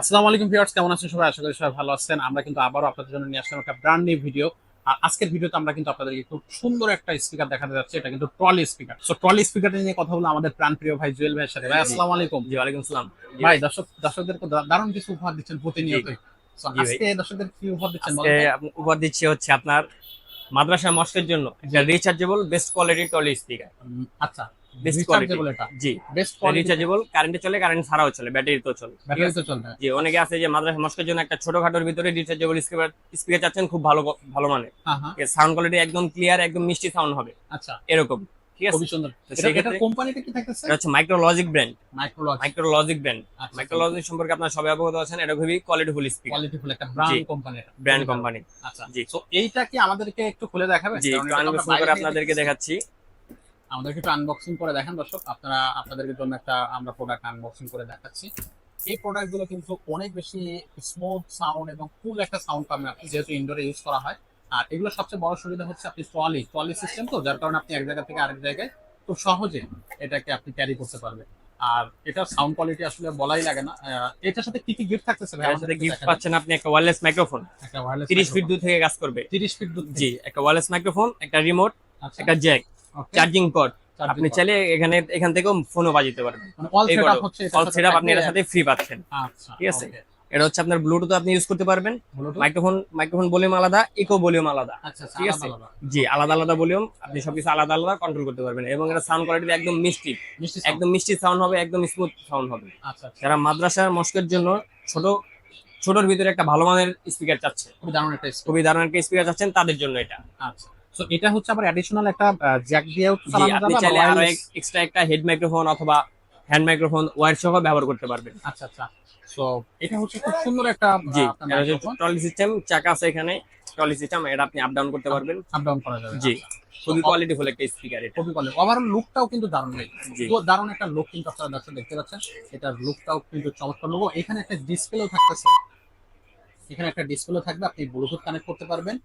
আসসালামু আলাইকুম ভিউয়ার্স কেমন আছেন সবাই? আশা করি সবাই ভালো আছেন। আমরা কিন্তু আবারও আপনাদের জন্য নিয়ে আসলাম একটা ব্র্যান্ড নিউ ভিডিও আর আজকের ভিডিওতে আমরা কিন্তু আপনাদেরকে খুব সুন্দর একটা স্পিকার দেখাতে যাচ্ছি। এটা কিন্তু trolley speaker so trolley speaker নিয়ে কথা বলব আমাদের প্রাণ প্রিয় ভাই জুয়েল ভাইয়ের সাথে। ভাই আসসালামু আলাইকুম। জি ওয়ালাইকুম সালাম ভাই দর্শক দর্শকদেরকে দারুণ কিছু উপহার দিচ্ছেন ভাই। আজকে দর্শকদের কি উপহার দিচ্ছেন উপহার দিচ্ছি হচ্ছে আপনার মাদ্রাসা মস্কের জন্য rechargeable best quality trolley speaker আচ্ছা। বেস্ট কোয়ালিটি জি। বেস্ট রিচার্জেবল কারেন্টে চলে কারেন্ট ছাড়াও চলে ব্যাটারি তো চলে। ব্যাটারি তো চলবে। জি অনেকে আছে যে মাদ্রাসা মস্কের জন্য একটা ছোটখাটোর ভিতরে রিচার্জেবল স্পিকার স্পিকার চাচ্ছেন খুব ভালো ভালো মানে। হ্যাঁ হ্যাঁ। সাউন্ড কোয়ালিটি একদম ক্লিয়ার একদম মিষ্টি সাউন্ড হবে। আচ্ছা। এরকম মাইক্রোলজিক ব্র্যান্ড মাইক্রোলজিক ব্র্যান্ড মাইক্রোলজিক সম্পর্কে আপনার সবাই অবগত আছেন এটা খুবই কোয়ালিটিফুল স্পিকার কোয়ালিটিফুল একটা ব্র্যান্ড কোম্পানি এটা ব্র্যান্ড কোম্পানি আচ্ছা। জি। এইটা কি আমাদেরকে একটু খুলে দেখাবে? জি কারণ একটু এটা তো আমরা আনবক্সিং করে বাইরে থেকে আপনাদেরকে দেখাচ্ছি। আমাদেরকে একটু আনবক্সিং করে দেখেন দর্শক। আপনারা আপনাদের জন্য একটা আমরা প্রোডাক্ট আনবক্সিং করে দেখাচ্ছি। এই প্রোডাক্টগুলো কিন্তু অনেক বেশি স্মুথ সাউন্ড এবং কুল একটা সাউন্ড পাবেন আপনি যেহেতু ইনডোরে ইউজ করা হয়। আর এগুলো সবচেয়ে বড় সুবিধা হচ্ছে আপনি ট্রলি ট্রলি সিস্টেম তো যার কারণে আপনি এক জায়গা থেকে আরেক জায়গায় খুব সহজে এটাকে আপনি ক্যারি করতে পারবেন। আর এটার সাউন্ড কোয়ালিটি আসলে বলাই লাগে না। এটার সাথে কি কি গিফট থাকতেছে ভাই? আমাদের গিফট পাচ্ছেন আপনি একটা ওয়্যারলেস মাইক্রোফোন একটা wireless 30 ফিট দূর থেকে কাজ করবে। 30 ফিট দূর জি একটা ওয়্যারলেস মাইক্রোফোন একটা রিমোট আচ্ছা। একটা জ্যাক চার্জিং charging আপনি চাইলে এখানে এখান থেকেও ফোনও বাজিতে পারবেন মানে অল সেটআপ আপনি এর সাথে ফ্রি পাচ্ছেন। আচ্ছা ঠিক আছে? এটা হচ্ছে আপনার ব্লুটুথ আপনি ইউজ করতে পারবেন। মাইক্রোফোন মাইক্রোফোন ভলিউম আলাদা ইকো ভলিউম আলাদা। আচ্ছা আচ্ছা, ঠিক আছে? জি আলাদা আলাদা ভলিউম আপনি সবকিছু আলাদা আলাদা কন্ট্রোল করতে পারবেন। এবং এটা সাউন্ড কোয়ালিটি একদম মিষ্টি। একদম মিষ্টি সাউন্ড হবে একদম স্মুথ সাউন্ড হবে। যারা মাদ্রাসার মস্কের জন্য ছোট ছোটর ভিতরে একটা ভালো মানের স্পিকার চাচ্ছে। খুবই দারুণ একটা খুবই দারুণ একটা স্পিকার চাচ্ছেন তাদের জন্য এটা। আচ্ছা। তো এটা হচ্ছে আবার অ্যাডিশনাল একটা জ্যাক দিয়েও আপনি চাইলে আরও এক্সট্রা একটা হেড মাইক্রোফোন অথবা হ্যান্ড মাইক্রোফোন ওয়্যার সহ ব্যবহার করতে পারবেন। আচ্ছা আচ্ছা। সো এটা হচ্ছে খুব সুন্দর একটা জি ট্রলি সিস্টেম চাকা আছে এখানে। ট্রলি সিস্টেম এটা আপনি আপ ডাউন করতে পারবেন। আপ ডাউন করা যাবে জি খুবই So, কোয়ালিটিফুল একটা স্পিকার এটা। খুবই ভালো ওভারঅল লুকটাও কিন্তু দারুণ ভাই। তো দারুণ একটা লুক কিন্তু আপনারা দর্শক দেখতে পাচ্ছেন। এটার লুকটাও কিন্তু চমৎকার লুক এখানে একটা ডিসপ্লেও থাকতেছে। এখানে একটা ডিসপ্লে থাকবে আপনি ব্লুটুথ কানেক্ট করতে পারবেন।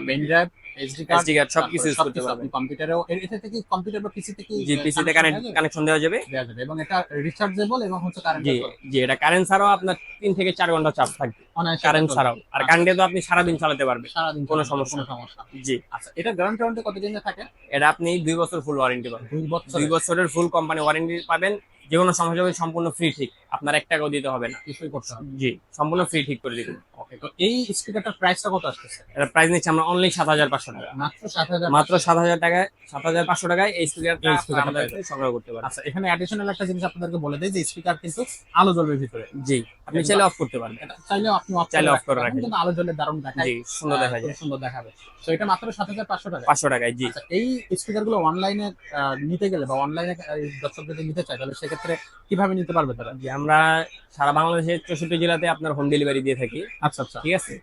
Pen drive SD card SD card সবকিছু ইউজ করতে পারবেন আপনি কম্পিউটারেও এটা থেকে কম্পিউটার বা পিসি থেকে জি পিসিতে কানেকশন দেওয়া যাবে? দেওয়া যাবে। এবং এটা রিচার্জেবল এবং হচ্ছে কারেন্ট জি জি এটা কারেন্ট ছাড়াও আপনার থেকে ঘণ্টা চার্জ থাকবে। কারেন্ট ছাড়াও। আর কারেন্টে তো আপনি সারাদিন চালাতে পারবেন। সারাদিন কোনো সমস্যা কোনো সমস্যা জি। আচ্ছা এটা গ্যারান্টি ওয়ারেন্টি কতদিন থাকে? এটা আপনি দুই বছর ফুল ওয়ারেন্টি পাবেন। দুই বছর দুই বছরের ফুল কোম্পানি ওয়ারেন্টি পাবেন। যে কোনো সমস্যা হবে সম্পূর্ণ ফ্রি ঠিক। আপনার এক টাকাও দিতে হবে না। কিছুই করতে হবে। জি। সম্পূর্ণ ফ্রি ঠিক করে দিবেন। ওকে তো এই স্পিকারটার প্রাইসটা কত আসতেছে? এটা প্রাইস নিচ্ছে আমরা অনলি সাত হাজার পাঁচশো টাকা। মাত্র সাত হাজার মাত্র সাত হাজার টাকায় সাত হাজার পাঁচশো টাকায় এই স্পিকারটা আমাদের সংগ্রহ করতে পারেন আচ্ছা এখানে অ্যাডিশনাল একটা জিনিস আপনাদেরকে বলে দেয় যে স্পিকার কিন্তু আলো জ্বলবে ভিতরে। জি আপনি চাইলে অফ করতে পারেন এটা চাইলেও আপনি অফ চাইলে অফ করে রাখেন। কিন্তু আলো জ্বলে দারুণ দেখায়। জি সুন্দর দেখা যায় সুন্দর দেখাবে। তো এটা মাত্র সাত হাজার পাঁচশো টাকা পাঁচশো টাকায় জি। আচ্ছা এই স্পিকারগুলো অনলাইনে নিতে গেলে বা অনলাইনে দর্শক যদি নিতে চায় তাহলে সেক্ষেত্রে কীভাবে নিতে পারবে তারা? যে আমরা সারা বাংলাদেশের চৌষট্টি জেলাতে আপনার হোম ডেলিভারি দিয়ে থাকি। আচ্ছা আচ্ছা। ঠিক আছে?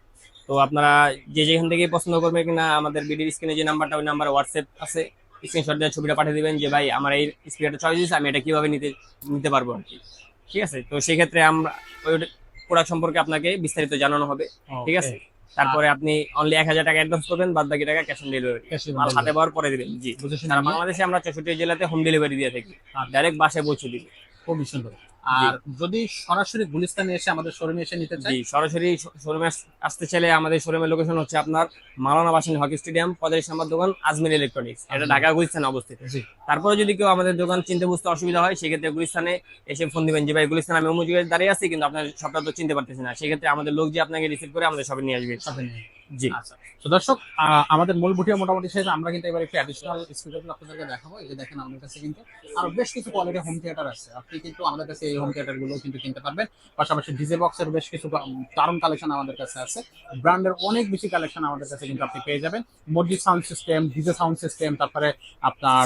তো আপনারা যে যেখান থেকে পছন্দ করবেন কিনা আমাদের বিডির স্ক্রিনে যে নাম্বারটা ওই নাম্বার হোয়াটসঅ্যাপ আছে। স্ক্রিনশট দিয়ে ছবিটা পাঠিয়ে দেবেন যে ভাই আমার এই স্পিকারটা চয়েস দিয়েছে আমি এটা কীভাবে নিতে নিতে পারব আর কি? ঠিক আছে? তো সেই ক্ষেত্রে আমরা ওই প্রোডাক্ট সম্পর্কে আপনাকে বিস্তারিত জানানো হবে। ঠিক আছে? তারপরে আপনি অনলি এক হাজার টাকা অ্যাডভান্স করবেন বাদ বাকি টাকা ক্যাশ অন ডেলিভারি মাল হাতে পাওয়ার পরে দিবেন। জি। বাংলাদেশে আমরা চৌষট্টি জেলাতে হোম ডেলিভারি দিয়ে থাকি। আচ্ছা। ডাইরেক্ট বাসে পৌঁছে দিবেন খুবই সুন্দর। আর যদি সরাসরি গুলিস্তানে এসে আমাদের শোরুমে এসে নিতে চাই সরাসরি শোরুমে আসতে চাইলে আমাদের শোরুমের লোকেশন হচ্ছে আপনার মালানা বাসিনী হকি স্টেডিয়াম পঁয়তাল্লিশ নম্বর দোকান আজমির ইলেকট্রনিক্স এটা ঢাকা গুলিস্তানে অবস্থিত। তারপরে যদি কেউ আমাদের দোকান চিনতে বুঝতে অসুবিধা হয় সেক্ষেত্রে গুলিস্তানে এসে ফোন দিবেন যে ভাই গুলিস্তান আমি অমুক দাঁড়িয়ে আছি কিন্তু আপনার সবটা তো চিনতে পারতেছি না। সেক্ষেত্রে আমাদের লোক যে আপনাকে রিসিভ করে আমাদের সবাই নিয়ে আসবে। জি। আচ্ছা। তো দর্শক আমাদের মূল বুটিয়া মোটামুটি শেষ। আমরা কিন্তু এবার একটু অ্যাডিশনাল স্পিকারগুলো আপনাদেরকে দেখাবো। এই যে দেখেন আমাদের কাছে কিন্তু আরও বেশ কিছু কোয়ালিটির হোম থিয়েটার আছে। আপনি কিন্তু আমাদের কাছে এই হোম থিয়েটারগুলো কিন্তু কিনতে পারবেন। পাশাপাশি ডিজে বক্সের বেশ কিছু দারুণ কালেকশন আমাদের কাছে আছে। ব্র্যান্ডের অনেক বেশি কালেকশন আমাদের কাছে কিন্তু আপনি পেয়ে যাবেন। মসজিদ sound system DJ sound system তারপরে আপনার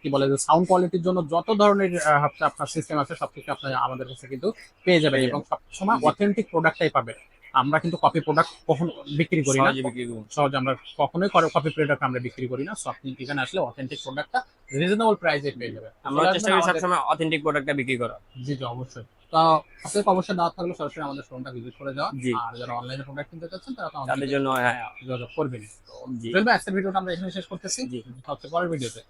কি বলে যে সাউন্ড কোয়ালিটির জন্য যত ধরনের আপনার সিস্টেম আছে সব কিছু আপনি আমাদের কাছে কিন্তু পেয়ে যাবেন। এবং সবসময় অথেন্টিক প্রোডাক্টটাই পাবেন। আমরা কিন্তু কপি প্রোডাক্ট কখন বিক্রি করি না। সহজে বিক্রি সহজে আমরা কখনোই কপি প্রোডাক্ট আমরা বিক্রি করি না। সো আপনি এখানে আসলে অথেন্টিক প্রোডাক্টটা রিজনেবল প্রাইসে পেয়ে যাবেন। আমরা চেষ্টা করি সবসময় অথেন্টিক প্রোডাক্টটা বিক্রি করা জি জি অবশ্যই। তো অবশ্যই থাকলে সরাসরি আমাদের শোরুমটা ভিজিট করে যাওয়া। আর যারা অনলাইনে প্রোডাক্ট কিনতে চাচ্ছেন তারা তাদের জন্য হ্যাঁ যোগাযোগ করবেন তো জি। চলবে আজকের ভিডিওটা আমরা এখানে শেষ করতেছি। জি। হচ্ছে পরের ভিডিওতে